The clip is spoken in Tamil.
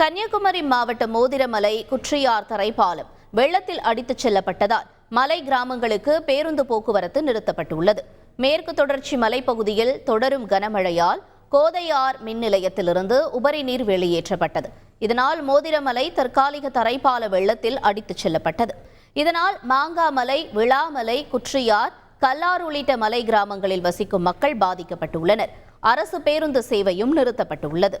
கன்னியாகுமரி மாவட்டம் மோதிரமலை குற்றியார் தரைப்பாலம் வெள்ளத்தில் அடித்துச் செல்லப்பட்டதால் மலை கிராமங்களுக்கு பேருந்து போக்குவரத்து நிறுத்தப்பட்டுள்ளது. மேற்கு தொடர்ச்சி மலைப்பகுதியில் தொடரும் கனமழையால் கோதையார் மின் நிலையத்திலிருந்து உபரி நீர் வெளியேற்றப்பட்டது. இதனால் மோதிரமலை தற்காலிக தரைப்பால வெள்ளத்தில் அடித்துச் செல்லப்பட்டது. இதனால் மாங்காமலை விழாமலை குற்றியார் கல்லார் உள்ளிட்ட மலை கிராமங்களில் வசிக்கும் மக்கள் பாதிக்கப்பட்டுள்ளனர். அரசு பேருந்து சேவையும் நிறுத்தப்பட்டுள்ளது.